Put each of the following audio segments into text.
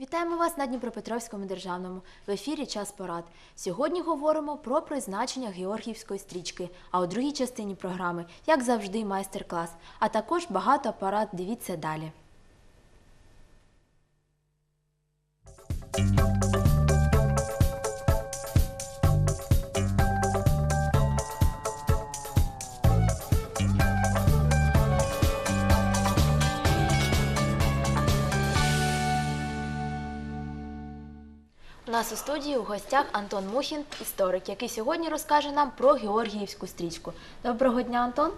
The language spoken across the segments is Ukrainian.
Вітаємо вас на Дніпропетровському державному. В ефірі час порад. Сьогодні говоримо про призначення Георгіївської стрічки. А у другій частині програми, як завжди, майстер-клас. А також багато парад. Дивіться далі. Нас у студії у гостях Антон Мухін, історик, який сьогодні розкаже нам про Георгіївську стрічку. Доброго дня, Антон.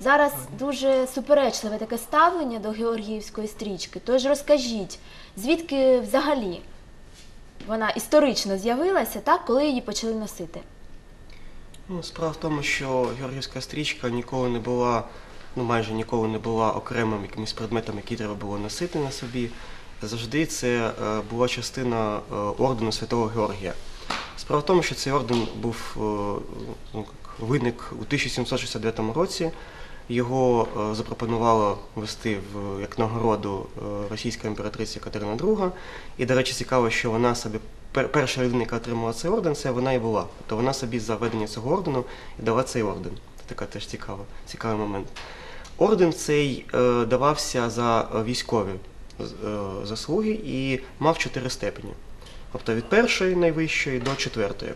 Зараз дуже суперечливе таке ставлення до Георгіївської стрічки. Тож розкажіть, звідки взагалі вона історично з'явилася, так, коли її почали носити? Ну, справа в тому, що Георгіївська стрічка ніколи не була, ну майже ніколи не була окремим якимось предметом, який треба було носити на собі. Завжди це е, була частина е, ордену Святого Георгія. Справа в тому, що цей орден був е, ну, виник у 1769 році. Його запропонувала вести в як нагороду російська імператриця Катерина II. І, до речі, цікаво, що вона собі перша людина, яка отримала цей орден, це вона і була. Тобто вона собі за ведення цього ордену і дала цей орден. Це така теж цікава, цікавий момент. Орден цей давався за військові заслуги і мав чотири степені. Тобто від першої найвищої до четвертої.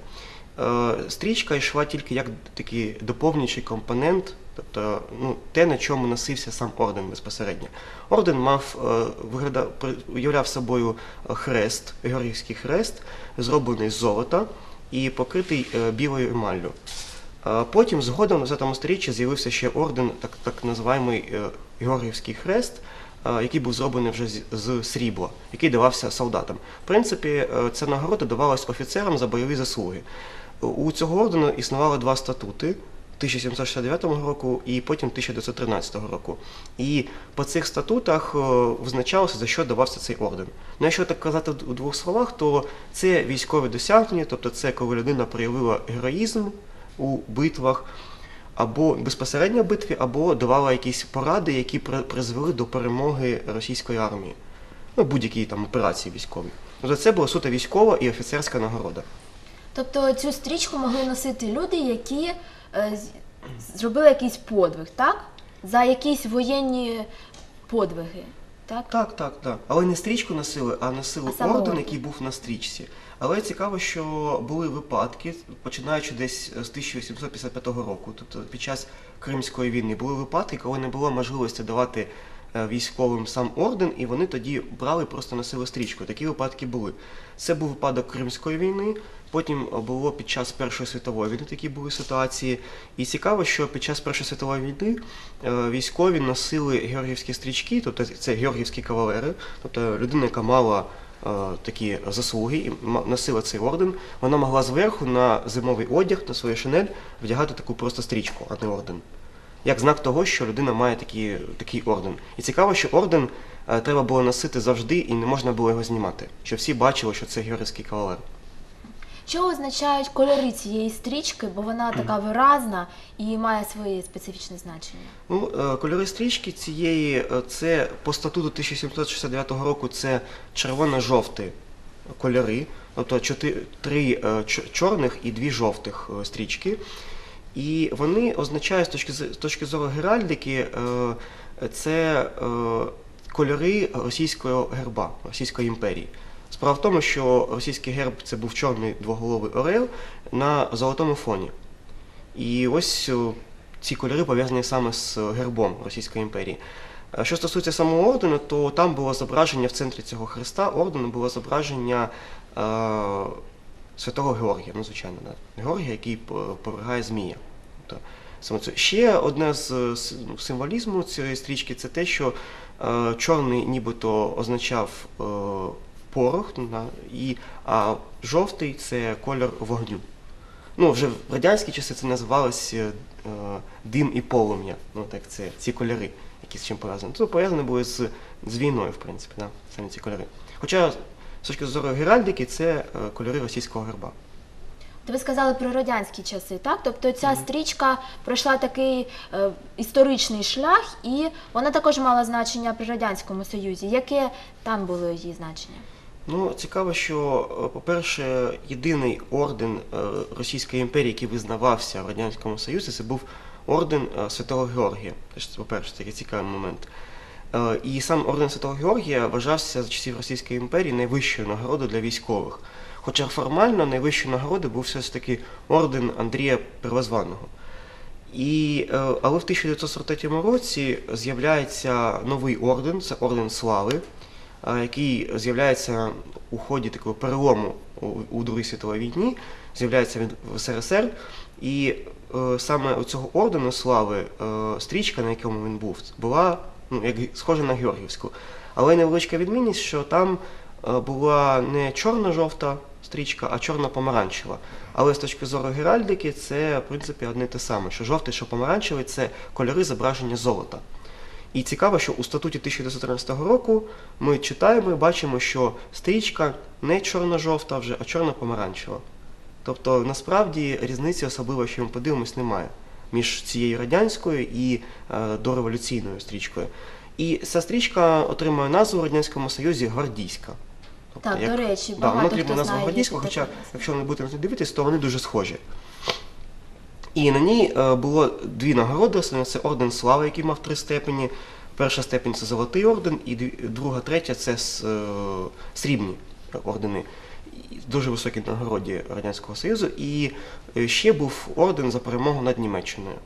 Е, Стрічка йшла тільки як такий доповнюючий компонент, тобто ну, те, на чому носився сам орден безпосередньо. Орден мав е, вигляда, уявляв собою е, хрест, Георгіївський хрест, зроблений з золота і покритий е, білою емаллю. Е, Потім згодом в 20 сторіччі з'явився ще орден, так, так називаємий е, Георгіївський хрест, е, який був зроблений вже з, з срібла, який давався солдатам. В принципі, е, ця нагорода давалась офіцерам за бойові заслуги. У цього ордену існували два статути. 1769 року і потім 1913 року. І по цих статутах е, визначалося, за що давався цей орден. Ну, якщо так казати у двох словах, то це військові досягнення, тобто це коли людина проявила героїзм у битвах, або безпосередньо в битві, або давала якісь поради, які призвели до перемоги російської армії. Ну, будь-які там операції військові. Тобто це була суто військова і офіцерська нагорода. Тобто цю стрічку могли носити люди, які е, зробили якийсь подвиг, так? За якісь воєнні подвиги. Так? Так, так, так. Але не стрічку носили, а носили А саме орден, орден. який був на стрічці. Але цікаво, що були випадки, починаючи десь з 1855 року, тобто під час Кримської війни, були випадки, коли не було можливості давати е, військовим сам орден, і вони тоді брали, просто носили стрічку. Такі випадки були. Це був випадок Кримської війни. Потім було під час Першої світової війни такі були ситуації. І цікаво, що під час Першої світової війни е, військові носили георгіївські стрічки, тобто це георгіївські кавалери, тобто людина, яка мала такі заслуги і носила цей орден, вона могла зверху на зимовий одяг, на свою шинель вдягати таку просто стрічку, а не орден. Як знак того, що людина має такі, такий орден. І цікаво, що орден е, треба було носити завжди і не можна було його знімати, щоб всі бачили, що це георгійський кавалер. Що означають кольори цієї стрічки, бо вона така виразна і має своє специфічне значення? Ну, е, кольори стрічки цієї, е, це по статуту 1769 року це червоно-жовті кольори, тобто три е, чорних і дві жовтих стрічки. І вони означають з точки, з точки зору геральдики, це кольори російського герба, Російської імперії. Справа в тому, що російський герб це був чорний двоголовий орел на золотому фоні. І ось ці кольори пов'язані саме з гербом Російської імперії. Е, Що стосується самого ордену, то там було зображення в центрі цього хреста ордену було зображення е, святого Георгія, ну звичайно, да. Георгія, який повергає змія. Тобто. Ще одне з е, ну, символізму цієї стрічки це те, що е, чорний нібито означав е, порох, на- і, а жовтий це кольор вогню. Ну, вже в радянські часи це називалось е, е, дим і полум'я. Ну, так, це ці кольори, які з чим пов'язані. Це пов'язані були з, з війною, в принципі, да, самі ці кольори. Хоча, з точки зору геральдики, це е, кольори російського герба. То ви сказали про радянські часи, так? Тобто ця стрічка пройшла такий е, історичний шлях, і вона також мала значення при Радянському Союзі. Яке там було її значення? Ну, цікаво, що, е, по-перше, єдиний орден е, Російської імперії, який визнавався в Радянському Союзі, це був орден е, Святого Георгія. Теж, по-перше, такий цікавий момент. І сам орден Святого Георгія вважався за часів Російської імперії найвищою нагородою для військових. Хоча формально найвищою нагородою був все ж таки орден Андрія Первозваного. І, але в 1943 році з'являється новий орден, це орден слави, який з'являється у ході такого перелому у, Другій світовій війні, з'являється він в СРСР. І е, саме у цього ордену слави е, стрічка, на якому він був, була ну, як схожа на Георгіївську. Але невеличка відмінність, що там е, була не чорно-жовта стрічка, а чорно-помаранчева. Але з точки зору геральдики, це в принципі одне те саме, що жовтий, що помаранчевий це кольори зображення золота. І цікаво, що у статуті 1913 року ми читаємо і бачимо, що стрічка не чорно-жовта вже, а чорно-помаранчева. Тобто, насправді різниці особливо, що ми подивимось, немає між цією радянською і е, дореволюційною стрічкою. І ця стрічка отримує назву в Радянському Союзі Гвардійська. Тобто, Так, до речі, да, багато воно хто отримує назву знає, Гвардійська, хоча, якщо не будете на дивитись, то вони дуже схожі. І на ній е, було дві нагороди. Це орден слави, який мав три степені. Перша степень це золотий орден, і друга, третя це е, срібні ордени. Дуже високі нагороді Радянського Союзу. І е, ще був орден за перемогу над Німеччиною,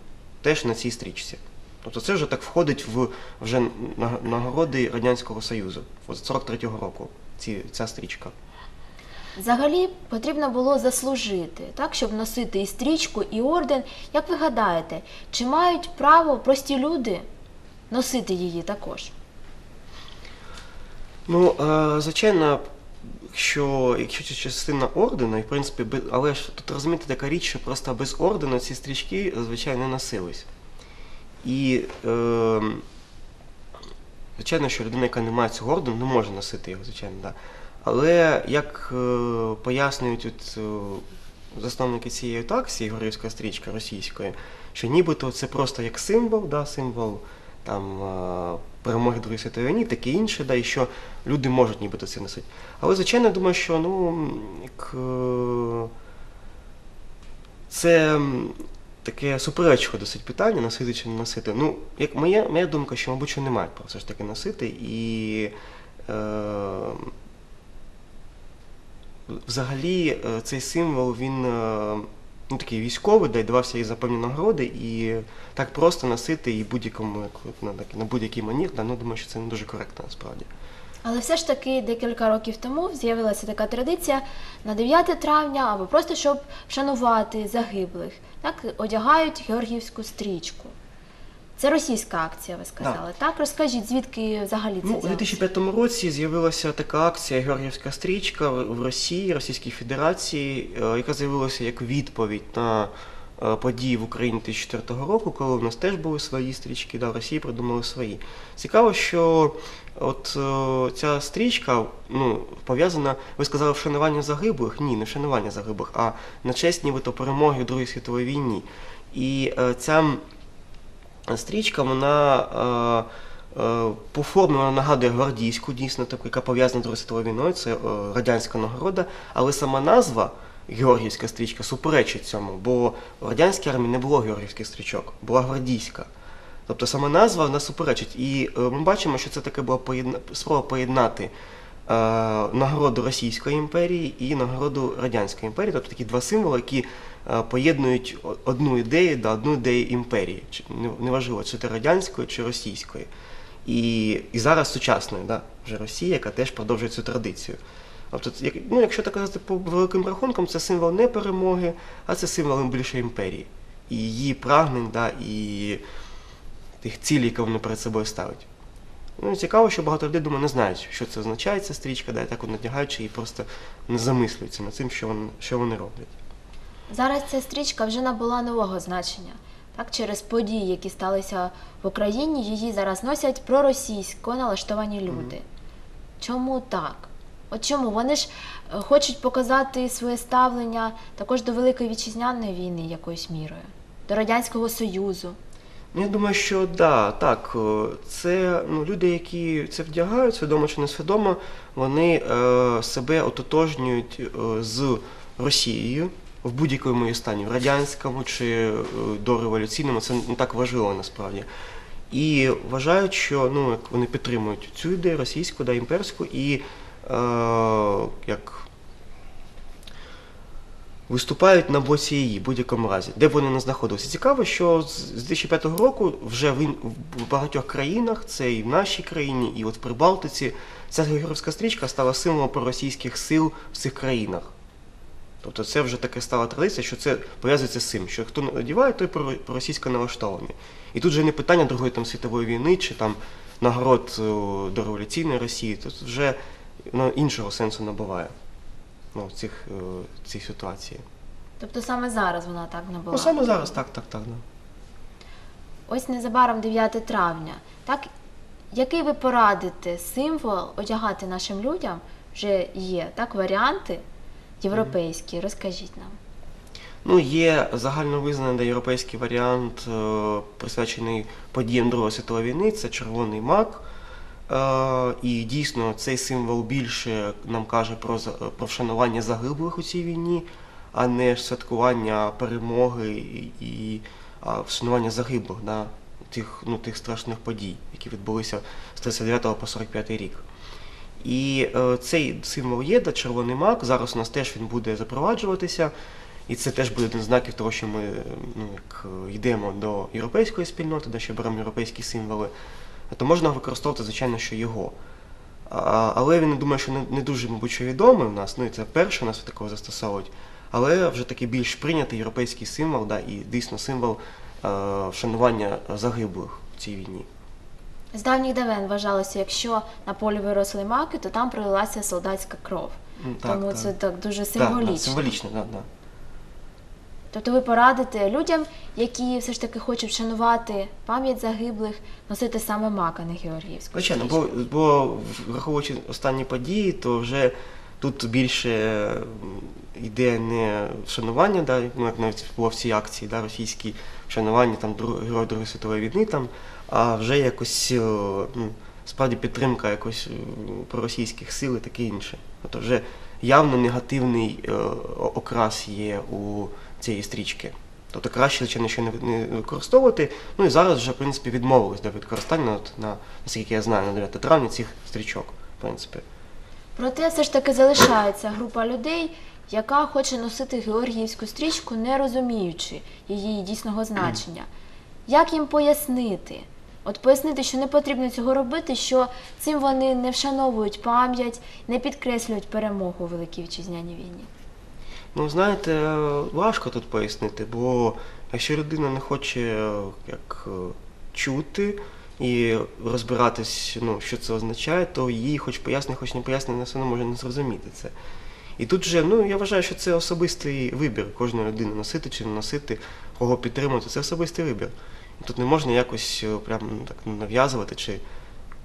теж на цій стрічці. Тобто це вже так входить в вже нагороди Радянського Союзу з 43-го року. Ці, ця стрічка. Взагалі потрібно було заслужити, так, щоб носити і стрічку, і орден. Як ви гадаєте, чи мають право прості люди носити її також? Ну, е, звичайно, що якщо це частина ордена, і в принципі, але ж тут розумієте така річ, що просто без ордену ці стрічки зазвичай не носились. І е, звичайно, що людина, яка не має цього ордену, не може носити його, звичайно, да. Але як е, пояснюють от, е, засновники цієї таксі, Ігорівська стрічка російської, що нібито це просто як символ, да, символ там, е, перемоги Другої світової війни, таке інше, да, і що люди можуть нібито це носити. Але, звичайно, я думаю, що ну, як, це таке суперечливе досить питання, носити чи не носити. Ну, як моя, моя думка, що, мабуть, що не мають права все ж таки носити. І е, взагалі е, цей символ, він е, ну, такий військовий, і давався і за певні нагороди, і так просто носити і будь-якому так- на будь-який манір, да, ну, думаю, що це не дуже коректно насправді. Але все ж таки декілька років тому з'явилася така традиція на 9 травня або просто щоб вшанувати загиблих, так одягають георгіївську стрічку. Це російська акція, ви сказали. Так, розкажіть, звідки взагалі це Ну, у 2005 році з'явилася така акція Георгіївська стрічка в в Росії, Російській Федерації, е, яка з'явилася як відповідь на е, події в Україні 2004 року, коли в нас теж були свої стрічки, да, в Росії придумали свої. Цікаво, що от е, ця стрічка ну, пов'язана, ви сказали, вшанування загиблих? Ні, не вшанування загиблих, а на честь нібито перемоги в Другій світовій війні. І е, ця стрічка, вона е, е, по формі вона нагадує гвардійську, дійсно, таку, яка пов'язана з Другою світовою війною, це е, радянська нагорода, але сама назва Георгіївська стрічка суперечить цьому, бо в радянській армії не було георгіївських стрічок, була гвардійська. Тобто сама назва вона суперечить. І ми бачимо, що це таке була поєдна... спроба поєднати нагороду Російської імперії і нагороду Радянської імперії, тобто такі два символи, які е, поєднують одну ідею до одну ідею імперії. Неважливо, чи це радянської, чи російської. І, і зараз сучасної, да, вже Росія, яка теж продовжує цю традицію. Тобто, як- ну, якщо так казати по великим рахункам, це символ не перемоги, а це символ більше імперії. І її прагнень, да, і тих цілей, які вони перед собою ставить. Ну, цікаво, що багато людей думаю, не знають, що це означає ця стрічка, да, і так от надягаючи і просто не замислюються над цим, що вони, що вони роблять. Зараз ця стрічка вже набула нового значення. Так, через події, які сталися в Україні, її зараз носять проросійсько налаштовані люди. Чому так? От чому? Вони ж е, хочуть показати своє ставлення також до Великої вітчизняної війни якоюсь мірою, до Радянського Союзу. Ну, Я думаю, що да, так. е, Це ну, люди, які це вдягають, свідомо чи несвідомо, вони е, себе ототожнюють е, з Росією в будь-якому її стані, в радянському чи е, дореволюційному, це не так важливо насправді. І вважають, що ну, вони підтримують цю ідею російську, да, імперську, і е, як виступають на боці її в будь-якому разі, де б вони не знаходилися. Цікаво, що з з 2005 року вже в, багатьох країнах, це і в нашій країні, і от в Прибалтиці, ця георгіївська стрічка стала символом проросійських сил в цих країнах. Тобто це вже таке стала традиція, що це пов'язується з цим, що хто надіває, той про- проросійсько налаштований. І тут вже не питання Другої там, світової війни чи там нагород до революційної Росії, тут вже воно іншого сенсу набуває ну, в цих, е, цій ситуації. Тобто саме зараз вона так не була. Ну саме зараз, так, так, так. Да. Ось незабаром 9 травня. Так, який ви порадите символ одягати нашим людям? Вже є так варіанти європейські. Розкажіть нам. Ну, є загальновизнаний європейський варіант, е, присвячений подіям Другої світової війни, це червоний мак. Е, і дійсно цей символ більше нам каже про, про вшанування загиблих у цій війні, а не святкування перемоги і, вшанування загиблих да, тих, ну, тих страшних подій, які відбулися з 39 по 45 рік. І е, цей символ є, да, червоний мак. Зараз у нас теж він буде запроваджуватися. І це теж буде один з знаків того, що ми ну, як, е, йдемо до європейської спільноти, де що беремо європейські символи, то можна використовувати, звичайно, що його. Але він думаю, що не, дуже, мабуть, що відомий у нас, ну і це перше нас такого застосовують. Але вже такий більш прийнятий європейський символ, да, і дійсно символ е, вшанування загиблих в цій війні. З давніх давен вважалося, якщо на полі виросли маки, то там пролилася солдатська кров. Так, Тому так. це так дуже Так, да, символічно. символічно, да, да. Тобто ви порадите людям, які все ж таки хочуть вшанувати пам'ять загиблих, носити саме мака, не Георгіївську. Звичайно, бо, бо враховуючи останні події, то вже тут більше йде не вшанування, да, ну, як навіть було в цій акції, да, російській вшанування там, Героїв Другої світової війни, там, а вже якось ну, справді підтримка якось е, проросійських сил і таке інше. Тобто вже явно негативний е, окрас є у цієї стрічки. Тобто краще, звичайно, що не, не використовувати. Ну і зараз вже, в принципі, відмовились до використання, от, на, наскільки я знаю, на 9 травня цих стрічок, в принципі. Проте все ж таки залишається група людей, яка хоче носити Георгіївську стрічку, не розуміючи її дійсного значення. Як їм пояснити? От пояснити, що не потрібно цього робити, що цим вони не вшановують пам'ять, не підкреслюють перемогу у Великій Вітчизняній війні. Ну, знаєте, важко тут пояснити, бо якщо людина не хоче як, е, чути і розбиратись, ну, що це означає, то їй хоч поясни, хоч не поясни, вона все одно може не зрозуміти це. І тут же, ну, я вважаю, що це особистий вибір кожної людини носити чи не носити, кого підтримувати, це особистий вибір. І тут не можна якось е, прям ну, так нав'язувати чи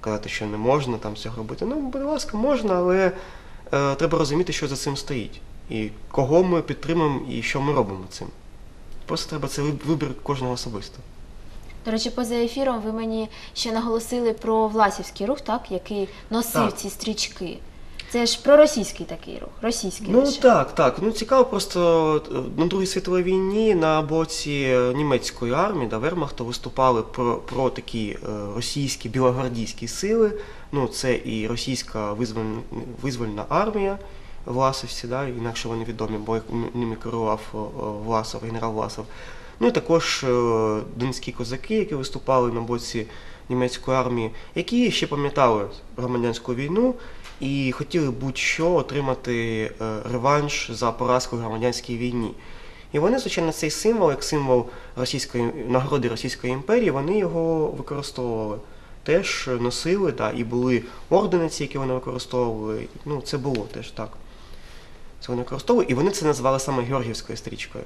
казати, що не можна там цього робити. Ну, будь ласка, можна, але е, треба розуміти, що за цим стоїть. І кого ми підтримуємо і що ми робимо цим. Просто треба це вибір кожного особисто. До речі, поза ефіром ви мені ще наголосили про Власівський рух, так, який носив Так. ці стрічки. Це ж проросійський такий рух, російський Ну лише. так, так. Ну цікаво, просто е, на Другій світовій війні на боці е, німецької армії, да, Вермахту, виступали про, про такі е, російські білогвардійські сили. Ну, це і російська визвольна, визвольна армія Власовці, да, інакше вони відомі, бо ними керував Власов, генерал Власов. Ну і також е, донські козаки, які виступали на боці німецької армії, які ще пам'ятали громадянську війну і хотіли будь-що отримати е, реванш за поразку в громадянській війні. І вони, звичайно, цей символ, як символ російської нагороди Російської імперії, вони його використовували. Теж носили, да, і були ордени, ці, які вони використовували. Ну, це було теж так. Це вони використовували, і вони це називали саме Георгіївською стрічкою.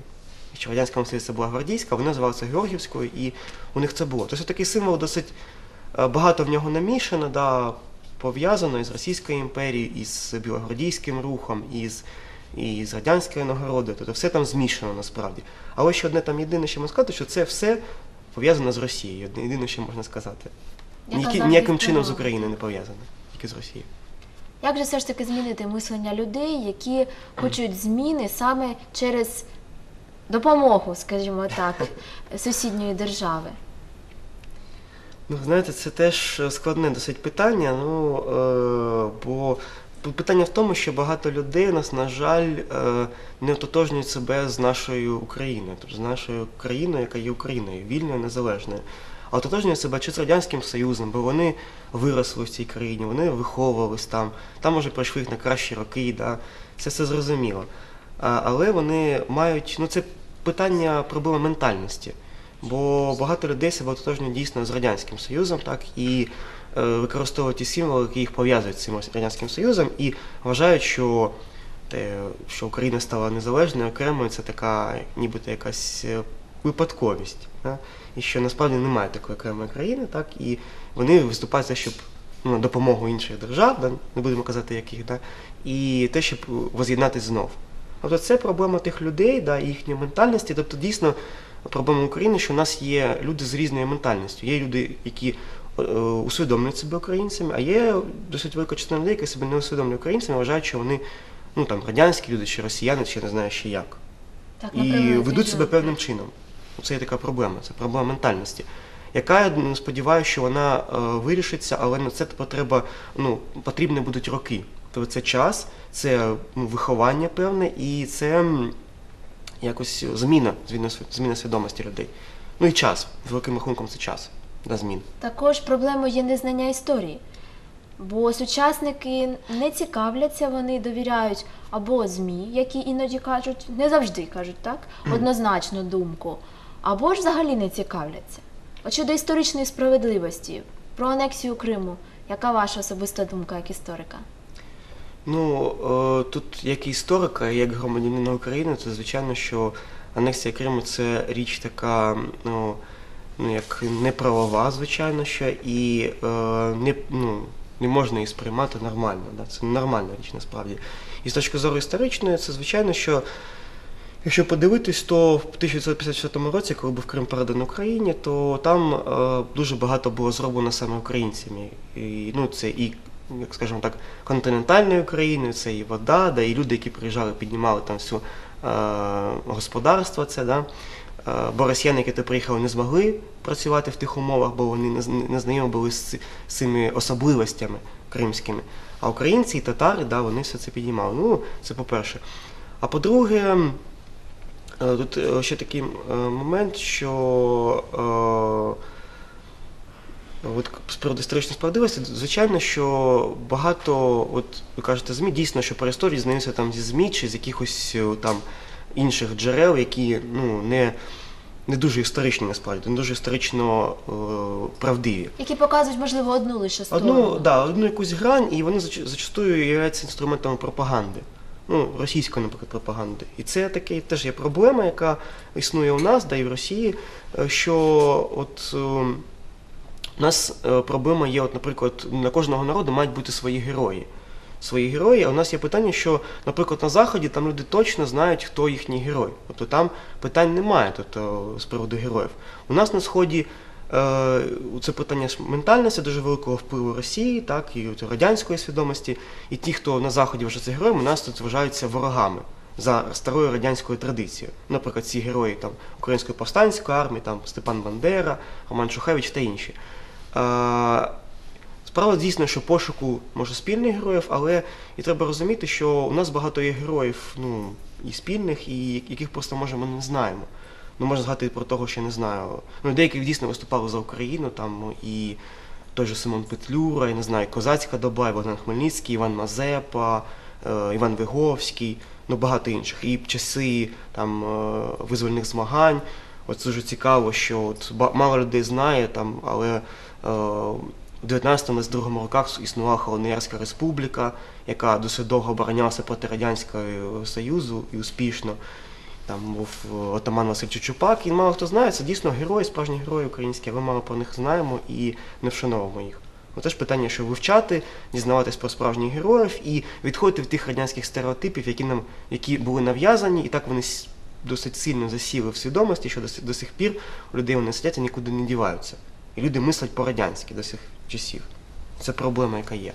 Якщо в Радянському Союзі це була гвардійська, вони називали це Георгіївською, і у них це було. Тобто такий символ досить е, багато в нього намішано, да, пов'язано із Російською імперією, із білогвардійським рухом, із, і з радянською нагородою. Тобто все там змішано насправді. Але ще одне там єдине, що можу сказати, що це все пов'язана з Росією. Єдине, що можна сказати. Ніякі- ніяким чином з? України не пов'язана, тільки з Росією. Як же все ж таки змінити мислення людей, які хочуть зміни саме через допомогу, скажімо так, сусідньої держави? Ну, знаєте, це теж складне досить питання. Ну, е, бо питання в тому, що багато людей у нас, на жаль, е, не ототожнюють себе з нашою Україною, тобто з нашою країною, яка є Україною, вільною, незалежною. А себе чи з Радянським Союзом, бо вони виросли в цій країні, вони виховувались там, там може пройшли їх на кращі роки, да? це все зрозуміло. А, але вони мають, ну це питання проблеми ментальності. Бо багато людей себе ототожнюють дійсно з Радянським Союзом, так, і е, використовують ті символи, які їх пов'язують з цим Радянським Союзом, і вважають, що те, що Україна стала незалежною, окремою, це така нібито якась е, випадковість. Да? І що насправді немає такої окремої країни, так, і вони виступають за щоб ну, допомогу інших держав, да, не будемо казати яких, да, і те, щоб воз'єднатись знов. Тобто це проблема тих людей, да, їхньої ментальності. Тобто дійсно проблема України, що у нас є люди з різною ментальністю. Є люди, які е, усвідомлюють себе українцями, а є досить велика частина людей, які себе не усвідомлюють українцями, вважають, що вони ну, там, радянські люди, чи росіяни, чи не знаю ще як. Так, І ведуть себе певним чином. Це є така проблема, це проблема ментальності. Яка я сподіваюся, що вона е, вирішиться, але на це потреба, ну, потрібні будуть роки. Тобто це час, це ну, виховання певне і це якось зміна, зміна, свідомості людей. Ну і час, великим рахунком це час до змін. Також проблемою є незнання історії. Бо сучасники не цікавляться, вони довіряють або ЗМІ, які іноді кажуть, не завжди кажуть так, однозначну думку, або ж взагалі не цікавляться. От щодо історичної справедливості, про анексію Криму, яка ваша особиста думка як історика? Ну, е, тут як історика, як громадянина України, то звичайно, що анексія Криму це річ така, ну, ну як неправова, звичайно, що, і е, не, ну, не можна її сприймати нормально. Да? Це нормальна річ насправді. І з точки зору історичної, це звичайно, що. Якщо подивитись, то в 1954 році, коли був Крим переданий Україні, то там е, дуже багато було зроблено саме українцями. І, ну, це і, як скажімо так, континентальною Україною, це і вода, да, і люди, які приїжджали, піднімали там всю е, господарство. Це, да. Е, бо росіяни, які туди приїхали, не змогли працювати в тих умовах, бо вони не, знайомі були з цими особливостями кримськими. А українці і татари, да, вони все це піднімали. Ну, це по-перше. А по-друге, Тут е, ще такий е, момент, що е, от з приводу історичної справедливості, звичайно, що багато, от ви кажете, ЗМІ, дійсно, що про історію знаються там зі ЗМІ чи з якихось е, там інших джерел, які ну, не, не дуже історичні насправді, не дуже історично е, правдиві. Які показують, можливо, одну лише сторону. Одну, да, одну якусь грань, і вони зач- зачастую являються інструментами пропагаганди. Ну, російської, наприклад, пропаганди. І це таке теж є проблема, яка існує у нас, да і в Росії, е, що от е, у нас е, проблема є, от, наприклад, на кожного народу мають бути свої герої. Свої герої, а у нас є питання, що, наприклад, на Заході там люди точно знають, хто їхній герой. Тобто там питань немає тобто, з приводу героїв. У нас на Сході це питання ж ментальності дуже великого впливу Росії, так, і от радянської свідомості. І ті, хто на Заході вже це героєм, у нас тут вважаються ворогами за старою радянською традицією. Наприклад, ці герої там, Української повстанської армії, там, Степан Бандера, Роман Шухевич та інші. Е, Справа дійсно, що пошуку може спільних героїв, але і треба розуміти, що у нас багато є героїв, ну, і спільних, і яких просто може ми не знаємо. Ну, можна згадати про того, що не знаю. Ну, деякі дійсно виступали за Україну, там і той же Симон Петлюра, я не знаю, Козацька доба, і Богдан Хмельницький, Іван Мазепа, е, Іван Виговський, ну багато інших. І часи там е, визвольних змагань. От дуже цікаво, що от мало людей знає там, але е, у 19-22 роках існувала Холодноярська республіка, яка досить довго оборонялася проти Радянського Союзу і успішно. Там був е, отаман Василь Чучупак, і мало хто знає, це дійсно герої, справжні герої українські, але мало про них знаємо і не вшановуємо їх. Ну, теж питання, що вивчати, дізнаватись про справжніх героїв і відходити від тих радянських стереотипів, які нам які були нав'язані, і так вони досить сильно засіли в свідомості, що до, до сих пір людей вони сидять і нікуди не діваються. І люди мислять по-радянськи до сих часів. Це проблема, яка є.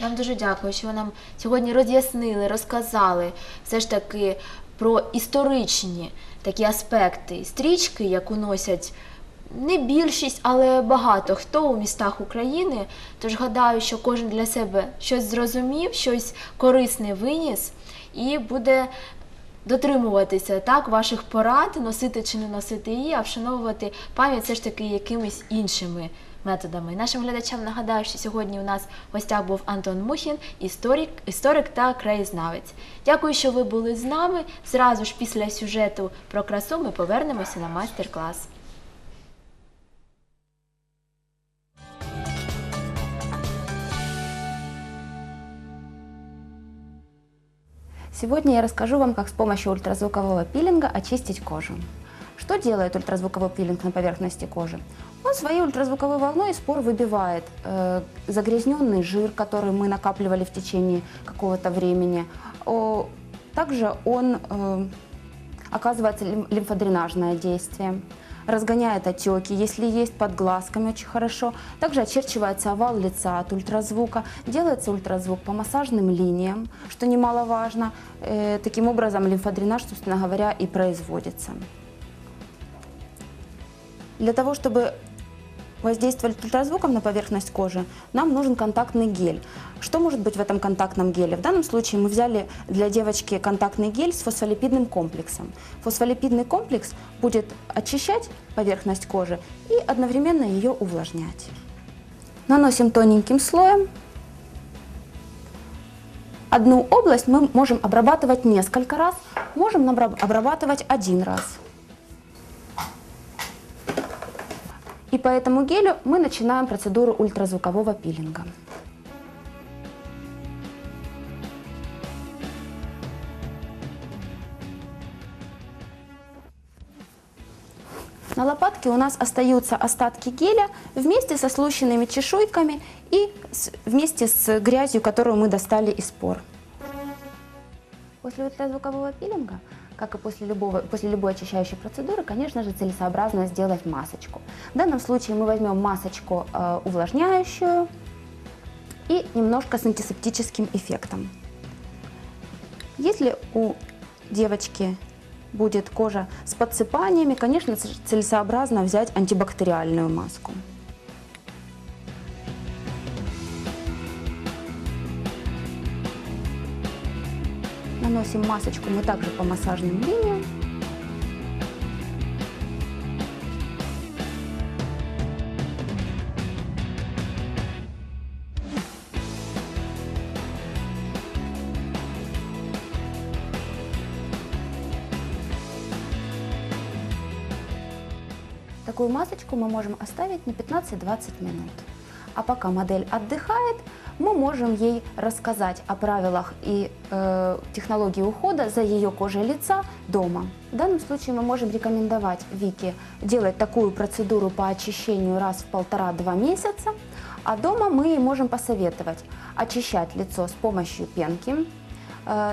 Я вам дуже дякую, що ви нам сьогодні роз'яснили, розказали все ж таки про історичні такі аспекти стрічки, яку носять не більшість, але багато хто у містах України. Тож гадаю, що кожен для себе щось зрозумів, щось корисне виніс і буде дотримуватися так ваших порад, носити чи не носити її, а вшановувати пам'ять все ж таки якимись іншими методами. Нашим глядачам нагадаю, що сьогодні у нас в гостях був Антон Мухін, історик, історик та краєзнавець. Дякую, що ви були з нами. Зразу ж після сюжету про красу ми повернемося на майстер-клас. Сегодня я расскажу вам, как с помощью ультразвукового пилинга очистить кожу. Что делает ультразвуковой пилинг на поверхности кожи? Он своей ультразвуковой волной из пор выбивает э, загрязненный жир, который мы накапливали в течение какого-то времени. О, также он э, оказывает лим- лимфодренажное действие, разгоняет отеки, если есть под глазками очень хорошо. Также очерчивается овал лица от ультразвука, делается ультразвук по массажным линиям, что немаловажно. Э, таким образом лимфодренаж, собственно говоря, и производится. Для того, чтобы воздействовать ультразвуком на поверхность кожи, нам нужен контактный гель. Что может быть в этом контактном геле? В данном случае мы взяли для девочки контактный гель с фосфолипидным комплексом. Фосфолипидный комплекс будет очищать поверхность кожи и одновременно ее увлажнять. Наносим тоненьким слоем. Одну область мы можем обрабатывать несколько раз, можем обрабатывать один раз. И по этому гелю мы начинаем процедуру ультразвукового пилинга. На лопатке у нас остаются остатки геля вместе со слущенными чешуйками и вместе с грязью, которую мы достали из пор. После ультразвукового пилинга, как и после, любого, после любой очищающей процедуры, конечно же, целесообразно сделать масочку. В данном случае мы возьмем масочку э, увлажняющую и немножко с антисептическим эффектом. Если у девочки будет кожа с подсыпаниями, конечно, ц- целесообразно взять антибактериальную маску. Наносим масочку мы также по массажным линиям. Такую масочку мы можем оставить на 15-20 минут. А пока модель отдыхает, мы можем ей рассказать о правилах и э, технологии ухода за ее кожей лица дома. В данном случае мы можем рекомендовать Вике делать такую процедуру по очищению раз в полтора-два месяца, а дома мы ей можем посоветовать очищать лицо с помощью пенки, э,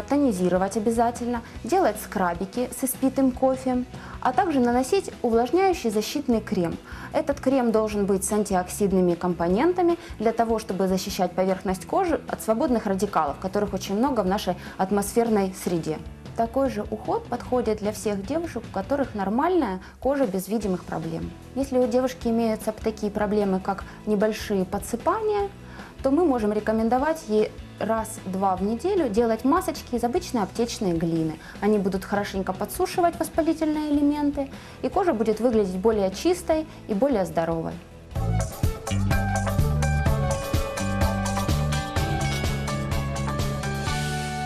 тонизировать обязательно, делать скрабики с испитым кофе, а также наносить увлажняющий защитный крем. Этот крем должен быть с антиоксидными компонентами для того, чтобы защищать поверхность кожи от свободных радикалов, которых очень много в нашей атмосферной среде. Такой же уход подходит для всех девушек, у которых нормальная кожа без видимых проблем. Если у девушки имеются такие проблемы, как небольшие подсыпания, то мы можем рекомендовать ей раз-два в неделю делать масочки из обычной аптечной глины. Они будут хорошенько подсушивать воспалительные элементы, и кожа будет выглядеть более чистой и более здоровой.